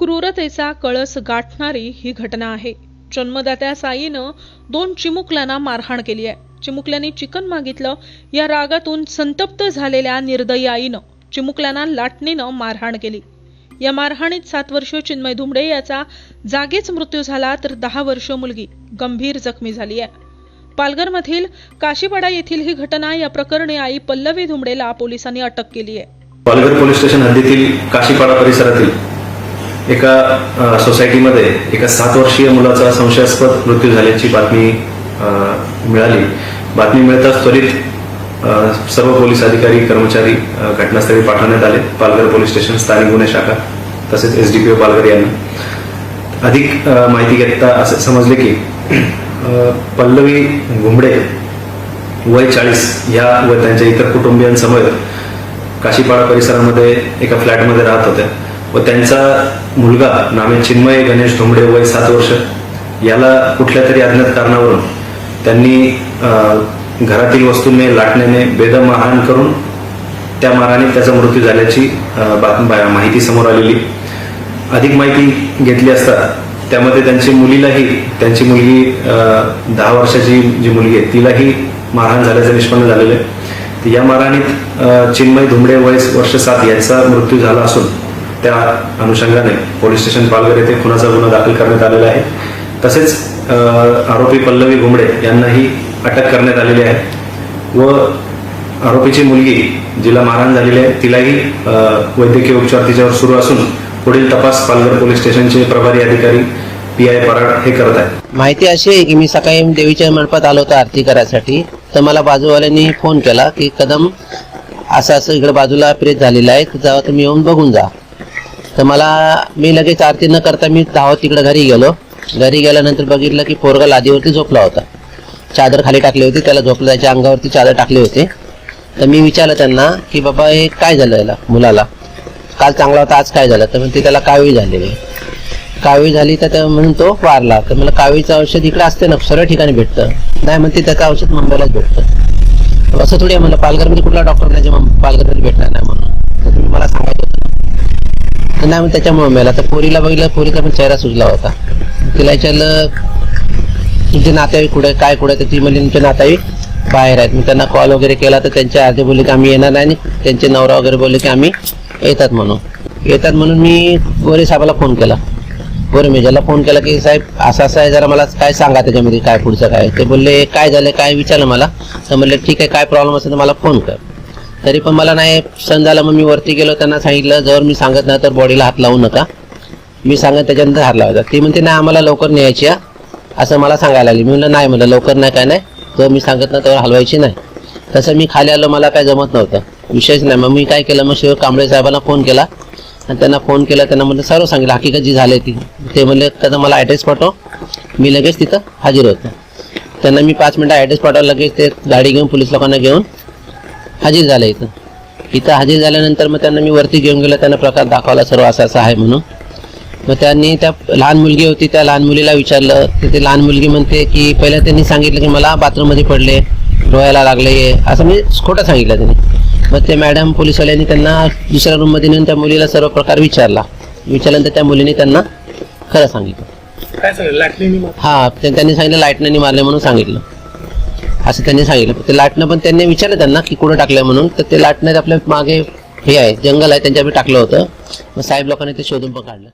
क्रूरतेचा कळस गाठणारी ही घटना आहे. जन्मदात्या साईनं दोन चिमुकल्यांना मारहाण केली आहे. चिमुकल्यांनी चिकन मागितलं. या रागातून संतप्त झालेल्या निर्दयी आईनं चिमुकल्यांना लाटणीनं मारहाण केली. या मारहाणीत सात वर्ष चिन्मय धुमडे याचा जागीच मृत्यू झाला तर दहा वर्ष मुलगी गंभीर जखमी झाली आहे. पालघरमधील काशीपाडा येथील ही घटना या प्रकरणी आई पल्लवी धुमडेला पोलिसांनी अटक केली आहे. पालघर पोलीस स्टेशन हद्दीतील काशीपाडा परिसरातील एका सोसायटीमध्ये एका सात वर्षीय मुलाचा संशयास्पद मृत्यू झाल्याची बातमी मिळाली. बातमी मिळताच त्वरित सर्व पोलीस अधिकारी कर्मचारी घटनास्थळी पाठवण्यात आले. पालघर पोलीस स्टेशन स्थानिक गुन्हे शाखा तसेच एसडीपीओ पालघर यांना. अधिक माहिती घेता असे समजले की पल्लवी घुमडे वय चाळीस या व त्यांच्या इतर कुटुंबियांसमोर काशीपाडा परिसरामध्ये एका फ्लॅटमध्ये राहत होत्या. व त्यांचा मुलगा नामे चिन्मय गणेश धुमडे वय सात वर्ष याला कुठल्या तरी अज्ञात कारणावरून त्यांनी घरातील वस्तूंनी लाटण्याने बेदम मारहाण करून त्या मारहाणीत त्याचा मृत्यू झाल्याची माहिती समोर आलेली. अधिक माहिती घेतली असता त्यामध्ये त्यांची मुलीलाही त्यांची मुलगी दहा वर्षाची जी मुलगी आहे तिलाही मारहाण झाल्याचं निष्पन्न झालेलं आहे. या मारहाणीत चिन्मय धुमडे वय वर्ष सात यांचा मृत्यू झाला असून त्या अनुषंगाने पोलीस स्टेशन पालघर येथे खुनाचा गुन्हा दाखल करण्यात आलेला आहे. तसेच आरोपी पल्लवी घुमडे यांनाही अटक करण्यात आलेली आहे. व आरोपीची मुलगी जिला मारहाण झालेली आहे. तिलाही वैद्यकीय उपचार तिच्यावर सुरू असून पुढील तपास पालघर पोलीस स्टेशनचे प्रभारी अधिकारी पी आय पराड हे करत आहेत. माहिती अशी आहे की मी सकाळी देवीच्या मंडपात आलो होतो आरती करायसाठी. तर मला बाजूवाल्यांनी फोन केला की कदम असं असं इकडे बाजूला प्रेत झालेला आहे. तर तुम्ही येऊन बघून जा. तर मला मी लगेच आरती न करता मी धावत तिकडे घरी गेलो. घरी गेल्यानंतर बघितलं की पोरगा लादीवरती झोपला होता. चादर खाली टाकली होती त्याला झोपलं त्याच्या अंगावरती चादर टाकली होती. तर मी विचारलं त्यांना की बाबा हे काय झालं याला मुलाला? काल चांगला होता आज काय झालं? तर म्हणते त्याला कावी झालेली आहे. झाली तर त्या म्हणून तो वारला. तर मला कावीचं औषध इकडे असते ना सर्व ठिकाणी भेटतं. नाही म्हणते त्याचं औषध मुंबईलाच भेटतं. असं थोडी आहे मला पालघरमध्ये कुठला डॉक्टर नाही जे पालघरमध्ये भेटणार नाही म्हणून तर तुम्ही मला सांगायचं होतं तर नाही मग त्याच्यामुळे मेला. तर पोरीला बघितलं पोरीचा पण चेहरा सुजला होता. तिला विचारलं तुमचे नातेवाईक कुठे? काय कुठे? तर ती म्हणजे तुमचे नातेवाईक बाहेर आहेत. मी त्यांना कॉल वगैरे केला तर त्यांचे अर्धे बोलले की आम्ही येणार नाही. आणि त्यांचे नवरा वगैरे बोलले की आम्ही येतात म्हणून. येतात म्हणून मी गोरे साहेबाला फोन केला. गोरे मेजाला फोन केला की साहेब असं असं आहे जरा मला काय सांगा त्याच्यामध्ये काय पुढचं काय? ते बोलले काय झालं? काय विचारलं मला? तर म्हणलं ठीक आहे काय प्रॉब्लेम असेल तर मला फोन कर. तरी पण मला नाही सण झाला मग मी वरती गेलो त्यांना सांगितलं जर मी सांगत नाही तर बॉडीला हात लावू नका. मी सांगत त्याच्यानंतर हात लावायचा. ती म्हणते नाही आम्हाला लवकर न्यायची आहे. असं मला सांगायला लागली. मी म्हणलं नाही म्हणलं लवकर नाही काय नाही. जर मी सांगत नाही तर हलवायची नाही. तसं मी खाली आलो मला काय जमत नव्हतं. विषयच नाही. मग मी काय केलं मग शिव कांबळे साहेबांना फोन केला. आणि त्यांना फोन केला त्यांना म्हणलं सर्व सांगितलं हकीकत जी झाली ती. ते म्हणले त्याचा मला ॲड्रेस पाठव. मी लगेच तिथं हजर होतो. त्यांना मी पाच मिनटं ॲड्रेस पाठवा लगेच ते गाडी घेऊन पोलीस लोकांना घेऊन हजर झालं इथं. इथं हजर झाल्यानंतर मग त्यांना मी वरती घेऊन गेलो त्यांना प्रकार दाखवला सर्व असं असं आहे म्हणून. मग त्यांनी त्या लहान मुलगी होती त्या लहान मुलीला विचारलं. तर ती लहान मुलगी म्हणते की पहिल्या त्यांनी सांगितलं की मला बाथरूममध्ये पडले डोळ्याला लागले असं मी खोटं सांगितलं त्यांनी. मग ते मॅडम पोलीसवाल्यांनी त्यांना दुसऱ्या रूममध्ये नेऊन त्या मुलीला सर्व प्रकार विचारला. विचारल्यानंतर त्या मुलीने त्यांना खरं सांगितलं. काय हा त्यांनी सांगितलं लाईटनं मारले म्हणून सांगितलं. असं त्यांनी सांगितलं. ते लाटणं पण त्यांनी विचारलं त्यांना की कुठं टाकलं म्हणून. तर ते लाटणं आपल्या मागे हे आहे जंगल आहे त्यांच्या टाकलं होतं. मग साहेब लोकांनी ते शोधून पण काढलं.